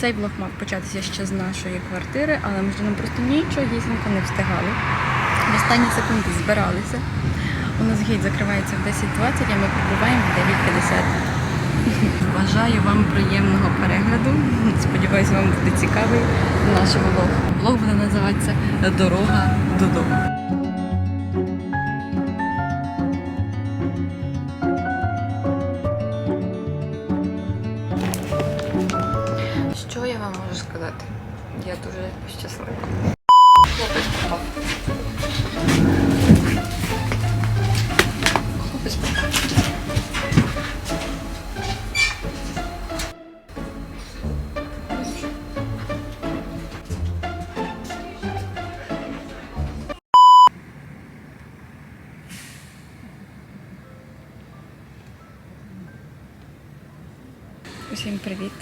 Цей влог мав початися ще з нашої квартири, але ми ж нам просто нічогісінько не встигали. В останні секунди збиралися. У нас гейт закривається в 10.20, а ми прибуваємо в 9.50. Бажаю вам приємного перегляду. Сподіваюсь, вам буде цікавий наш влог. Влог буде називатися Дорога додому. Що я вам можу сказати? Я дуже щаслива. Хлопець попав. Хлопець попав. Усім привіт.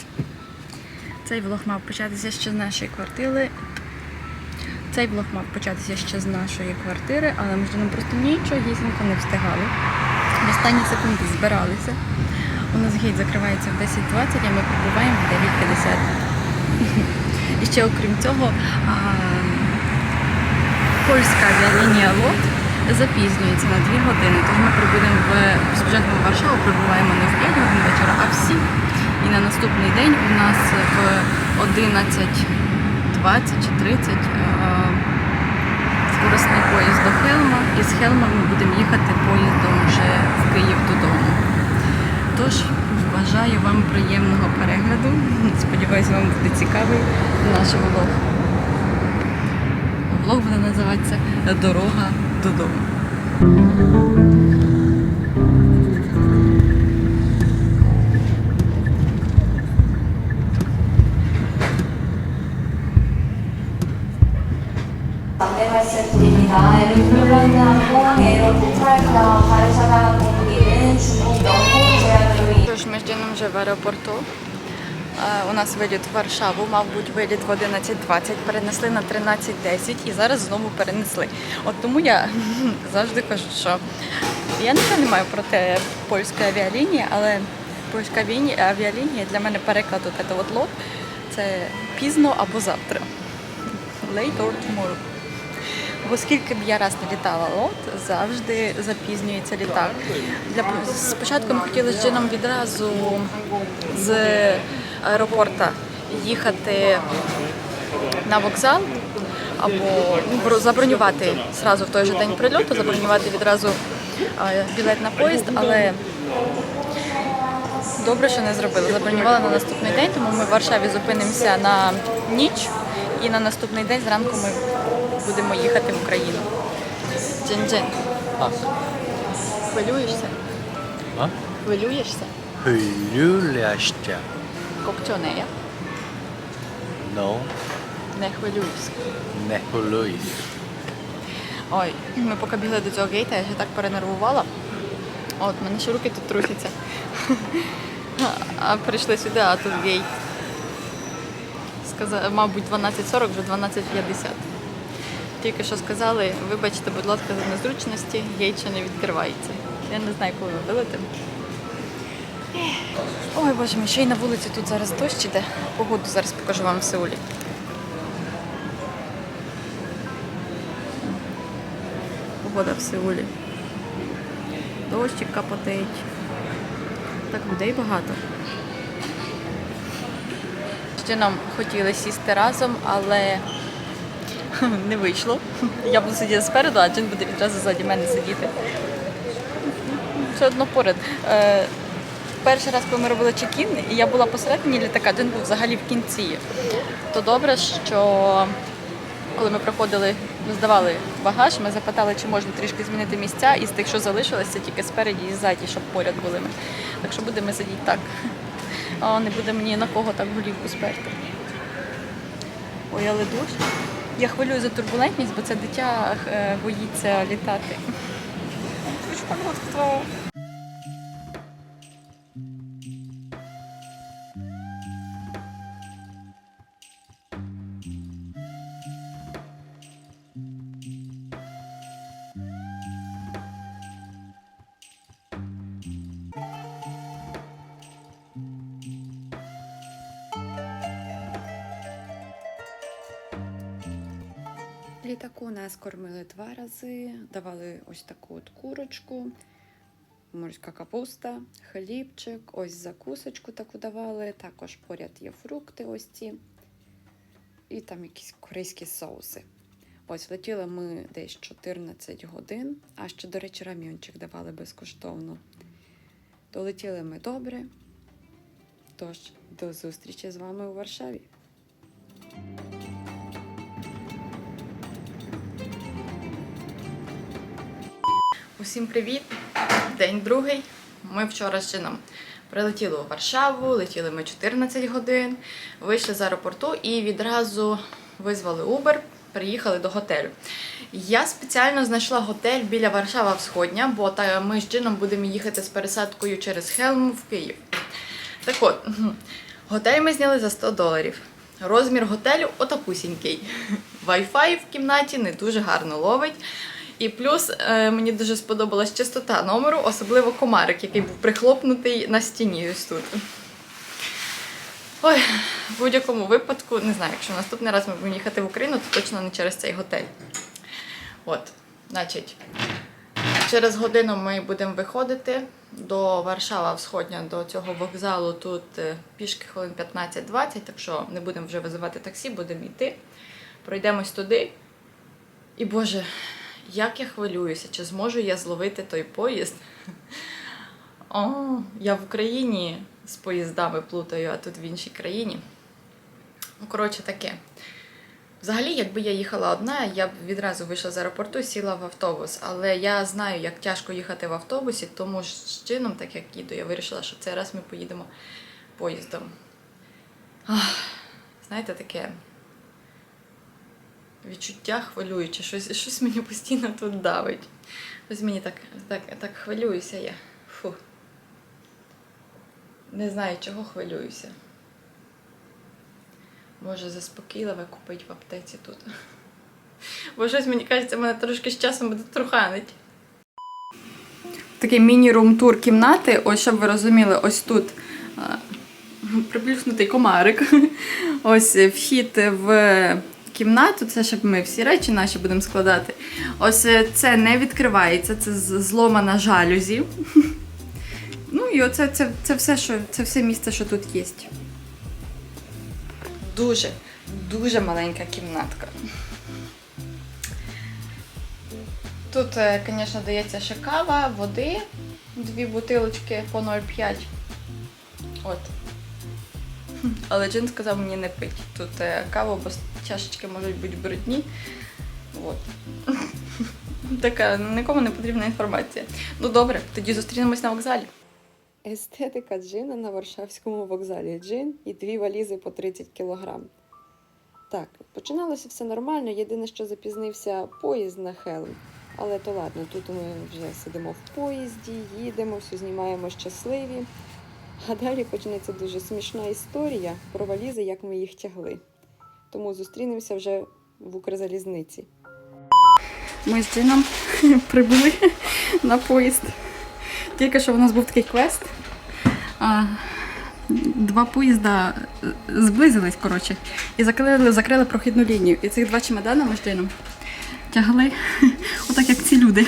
Цей влог мав початися ще з нашої квартири. Цей влог мав початися ще з нашої квартири, але ми ж нам просто нічогісінько не встигали. В останні секунди збиралися. У нас гейт закривається в 10.20, а ми прибуваємо в 9.50. І ще окрім цього, польська авіалінія ЛОТ запізнюється на 2 години. Тож ми прибудемо в спочатку Варшаву, прибуваємо не в 5 годин вечора, а в 7. На наступний день у нас в 11.20 чи 30 е, скоростний поїзд до Хелма. І з Хелма ми будемо їхати поїздом вже в Київ додому. Тож бажаю вам приємного перегляду. Сподіваюсь, вам буде цікавий наш влог. Влог буде називатися Дорога додому. 말씀드립니다. 에르플란나 공항 에어포트라이나 바르샤나 공기는 중국 영공 제한으로 인해 Тож ми з Джином вже в аеропорту. Е, У нас виліт в Варшаву, мав бути виліт в 11.20, перенесли на 13.10 і зараз знову перенесли. От тому я завжди кажу, що я нічого не маю проти польської авіалінії, але польська авіані- авіалінія для мене переклад от це от лот це пізно або завтра. Late or tomorrow. Бо скільки б я раз не літала лот, завжди запізнюється літак. Для спочатку ми хотіли з Джином відразу з аеропорта їхати на вокзал або ну, забронювати зразу в той же день прильоту, забронювати відразу білет на поїзд, але добре, що не зробили. Забронювали на наступний день, тому ми в Варшаві зупинимося на ніч, і на наступний день зранку ми будемо їхати в Україну. Джин-джин, Так. хвилюєшся? А? Хвилюєшся? Хвилюляща. Кокчонея. No, Не хвилююся. не хвилюйся. Ой, ми поки бігли до цього гейта, я ще так перенервувала. От, мене ще руки тут трусяться. А прийшли сюди, а тут гейт. Сказали, мабуть, 12.40, вже 12.50. Тільки що сказали, вибачте, будь ласка, за незручності, ще не відкривається. Я не знаю, коли ми вилетимо. Ой, боже мій, ще й на вулиці тут зараз дощ іде. Погоду зараз покажу вам в Сеулі. Погода в Сеулі. Дощик капотить. Так людей багато. Ще нам хотіли сісти разом, але не вийшло. Я буду сидіти спереду, а Джин буде відразу ззаді мене сидіти. Все одно поряд. Е, Перший раз, коли ми робили чекін, і я була посередині літака, Джин був взагалі в кінці. То добре, що коли ми проходили, ми здавали багаж, ми запитали, чи можна трішки змінити місця, і з тих, що залишилося, тільки спереді і ззаді, щоб поряд були ми. Так що будемо сидіти так. А не буде мені на кого так голівку сперти. Ой, але дощ. Я хвилюю за турбулентність, бо це дитя е, боїться літати. Хочу погодку. Літаку нас кормили два рази, давали ось таку от курочку, морська капуста, хлібчик, ось закусочку таку давали. Також поряд є фрукти ось ці. І там якісь корейські соуси. Ось летіли ми десь 14 годин, а ще, до речі, рамінчик давали безкоштовно. Долетіли ми добре. Тож, до зустрічі з вами у Варшаві. Усім привіт! День другий. Ми вчора з чином прилетіли у Варшаву, летіли ми 14 годин, вийшли з аеропорту і відразу визвали Uber, приїхали до готелю. Я спеціально знайшла готель біля Варшава Всходня, бо ми з чином будемо їхати з пересадкою через Хелм в Київ. Так от, готель ми зняли за 100 доларів. Розмір готелю отакусінький. Wi-Fi в кімнаті не дуже гарно ловить. І плюс е, мені дуже сподобалась чистота номеру, особливо комарик, який був прихлопнутий на стіні ось тут. Ой, в будь-якому випадку, не знаю, якщо наступний раз ми будемо їхати в Україну, то точно не через цей готель. От, значить, через годину ми будемо виходити до Варшава Всходня, до цього вокзалу. Тут е, пішки хвилин 15-20, так що не будемо вже визивати таксі, будемо йти. Пройдемось туди. І Боже, як я хвилююся, чи зможу я зловити той поїзд? О, я в Україні з поїздами плутаю, а тут в іншій країні. Ну, коротше, таке. Взагалі, якби я їхала одна, я б відразу вийшла з аеропорту сіла в автобус. Але я знаю, як тяжко їхати в автобусі, тому ж чином, так як їду, я вирішила, що цей раз ми поїдемо поїздом. Ах, знаєте, таке відчуття хвилююче, щось, щось мені постійно тут давить. Ось мені так, так, так хвилююся я. Фу. Не знаю, чого хвилююся. Може, заспокійливе купить в аптеці тут. Бо щось мені кажеться, мене трошки з часом буде труханить. Такий міні-рум-тур кімнати. Ось, щоб ви розуміли, ось тут а, приплюснутий комарик. Ось вхід в кімнату, це щоб ми всі речі наші будемо складати. Ось е, це не відкривається, це зломана жалюзі. Ну і оце це, це все, що це все місце, що тут є. Дуже, дуже маленька кімнатка. Тут, звісно, дається ще кава, води, дві бутилочки по 0,5. От. Але Джин сказав мені не пить. Тут е, каву, бо чашечки можуть бути брудні. От. Така нікому не потрібна інформація. Ну добре, тоді зустрінемось на вокзалі. Естетика джина на Варшавському вокзалі. Джин і дві валізи по 30 кілограм. Так, починалося все нормально. Єдине, що запізнився поїзд на Хелм. Але то ладно, тут ми вже сидимо в поїзді, їдемо, все знімаємо щасливі. А далі почнеться дуже смішна історія про валізи, як ми їх тягли. Тому зустрінемося вже в Укрзалізниці. Ми з Джином прибули на поїзд. Тільки що в нас був такий квест. А, два поїзда е, зблизились, коротше, і закрили, закрили прохідну лінію. І цих два чемодана ми з Джином тягли, отак як ці люди.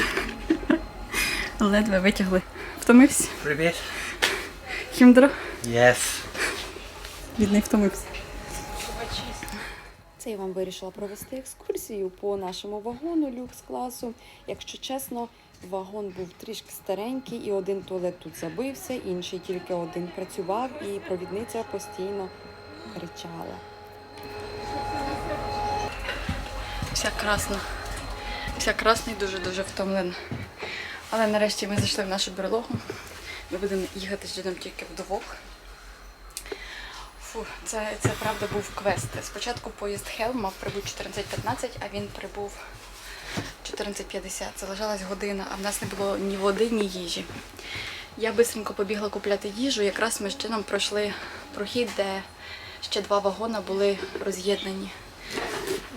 Ледве витягли. Втомився. Привіт. Хімдро. Yes. Бідний втомився. Це я вам вирішила провести екскурсію по нашому вагону люкс класу. Якщо чесно, вагон був трішки старенький, і один туалет тут забився, інший тільки один працював, і провідниця постійно кричала. Вся красна. Вся красна і дуже-дуже втомлена. Але нарешті ми зайшли в нашу берлогу. Ми будемо їхати з Джином тільки вдвох. Фу, це, це правда був квест. Спочатку поїзд Хел мав прибути 14.15, а він прибув 14.50. Залишалась година, а в нас не було ні води, ні їжі. Я бистренько побігла купляти їжу. Якраз ми з чином пройшли прохід, де ще два вагони були роз'єднані.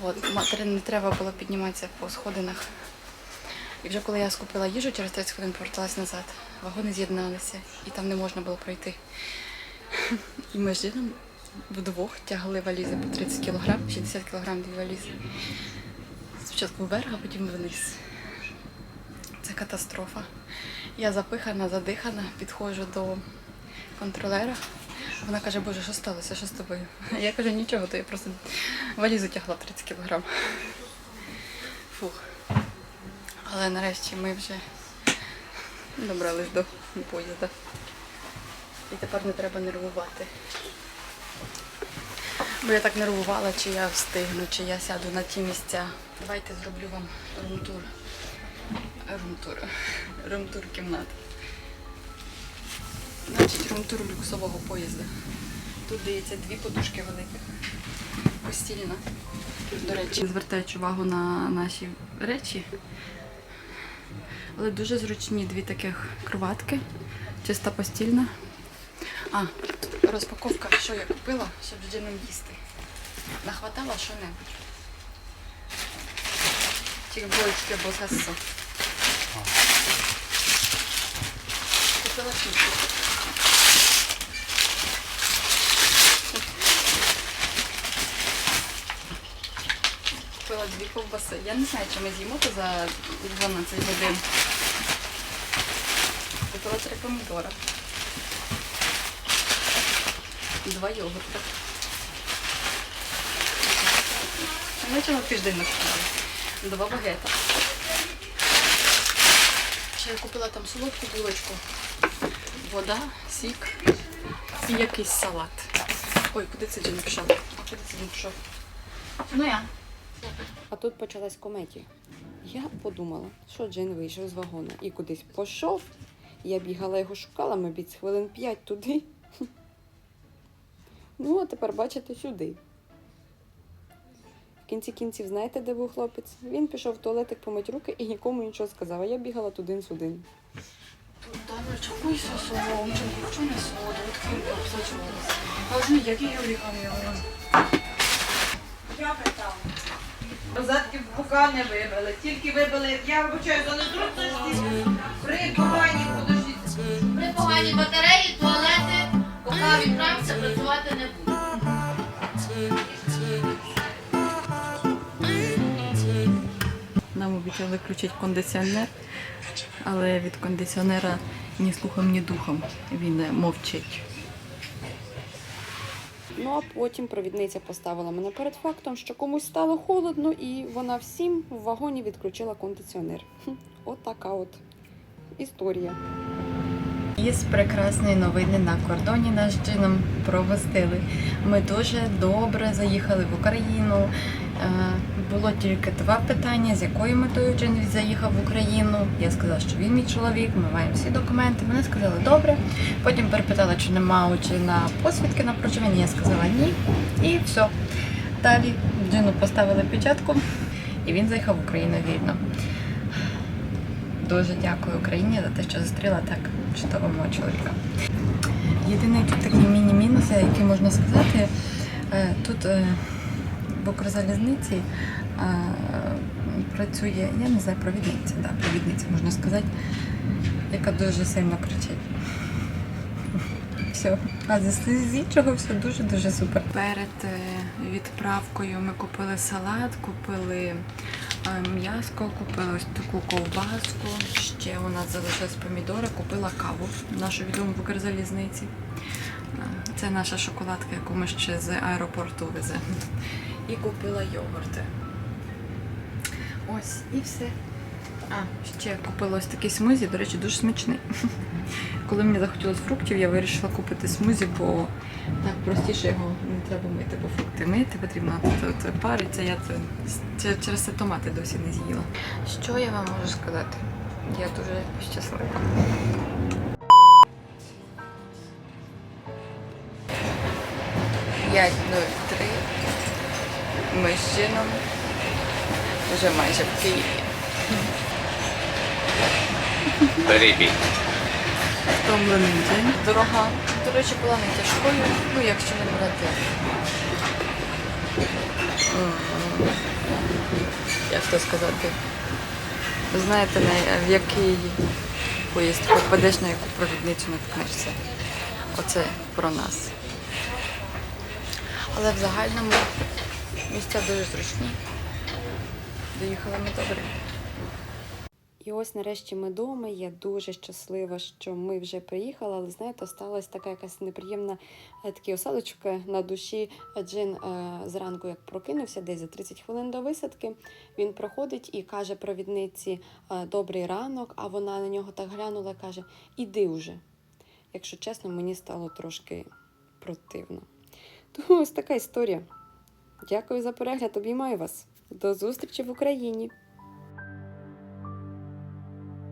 От, матері не треба було підніматися по сходинах. І вже коли я скупила їжу, через 30 хвилин поверталась назад. Вагони з'єдналися і там не можна було пройти. І ми з Джином вдвох тягли валізи по 30 кг, 60 кг дві валізи. Спочатку вверх, а потім вниз. Це катастрофа. Я запихана, задихана, підходжу до контролера. Вона каже, Боже, що сталося? Що з тобою? Я кажу, нічого, то я просто валізу тягла 30 кілограм. Фух. Але нарешті ми вже добрались до поїзда. І тепер не треба нервувати. Бо я так нервувала, чи я встигну, чи я сяду на ті місця. Давайте зроблю вам румтур. Румтур. Румтур кімнат. Значить, румтур люксового поїзда. Тут дається дві подушки великих. Постільна. До речі, звертаючи увагу на наші речі. Але дуже зручні дві таких кроватки. Чиста постільна. А, розпаковка, що я купила, щоб з джином їсти. Нахватала що-небудь. Булочки або сасо. Купила піцу. Купила дві ковбаси. Я не знаю, чи ми з'їмо то за 12 годин. Купила три помідора. Два йогурта. Ми чого тиждень накупили. Два багета. Ще я купила там солодку булочку. Вода, сік і якийсь салат. Ой, куди це Джин пішов? Куди це він пішов? Ну я. А тут почалась комедія. Я подумала, що Джин вийшов з вагона і кудись пішов. Я бігала його шукала, мабуть, хвилин п'ять туди. Ну, а тепер бачите сюди. В кінці кінців, знаєте, де був хлопець? Він пішов в туалетик помить руки і нікому нічого сказав, а я бігала туди-сюди. Добре, чому сосо, чому не соду, таким обсаджувалися. А ж як її оліками Я питав. Розетки в бука не вибили, тільки вибили, я вибачаю за незручності при поганій подождіть. При поганій батареї, туалети, поки відправиться, працювати не буде. Нам обіцяли включити кондиціонер, але від кондиціонера ні слухом, ні духом. Він мовчить. Ну а потім провідниця поставила мене перед фактом, що комусь стало холодно, і вона всім в вагоні відключила кондиціонер. Хм, от така от історія. Із прекрасної новини на кордоні нас з джином провостили. Ми дуже добре заїхали в Україну. Е, Було тільки два питання, з якою метою Джин заїхав в Україну. Я сказала, що він мій чоловік, ми маємо всі документи. Вони сказали добре. Потім перепитала, чи нема Джина посвідки на проживання. Я сказала ні. І все. Далі Джину поставили печатку, і він заїхав в Україну вільно. Дуже дякую Україні за те, що зустріла так чудового чоловіка. Єдиний тут такий міні-мінус, який можна сказати, е, тут е, в Укрзалізниці е, працює, я не знаю, провідниця, да, провідниця можна сказати, яка дуже сильно кричить. Все. А з з іншого все дуже-дуже супер. Перед е, відправкою ми купили салат, купили е, м'яско, купили ось таку ковбаску. Ще у нас залишились помідори, купила каву нашу відому в Укрзалізниці. Е, Це наша шоколадка, яку ми ще з аеропорту веземо. І купила йогурти. Ось, і все. А, ще купила ось такий смузі, до речі, дуже смачний. Коли мені захотілося фруктів, я вирішила купити смузі, бо так простіше його не треба мити, бо фрукти мити потрібно це, це париться. Я це, це через це томати досі не з'їла. Що я вам можу сказати? Я дуже щаслива. П'ять три. Ми з Джином вже майже в Києві. Привіт. Втомлений день. Дорога, до речі, була не тяжкою, ну якщо не брати. Як то сказати? Ви знаєте, в який поїзд попадеш, на яку провідницю наткнешся. Оце про нас. Але в загальному місця дуже зручні. доїхали ми добре. І ось нарешті ми вдома. Я дуже щаслива, що ми вже приїхали, але знаєте, сталася така якась неприємна е, такий осадочок на душі. Джин е, зранку, як прокинувся, десь за 30 хвилин до висадки, він проходить і каже провідниці е, Добрий ранок, а вона на нього так глянула каже: Іди вже. Якщо чесно, мені стало трошки противно. Тому ось така історія. Дякую за перегляд, обіймаю вас. До зустрічі в Україні!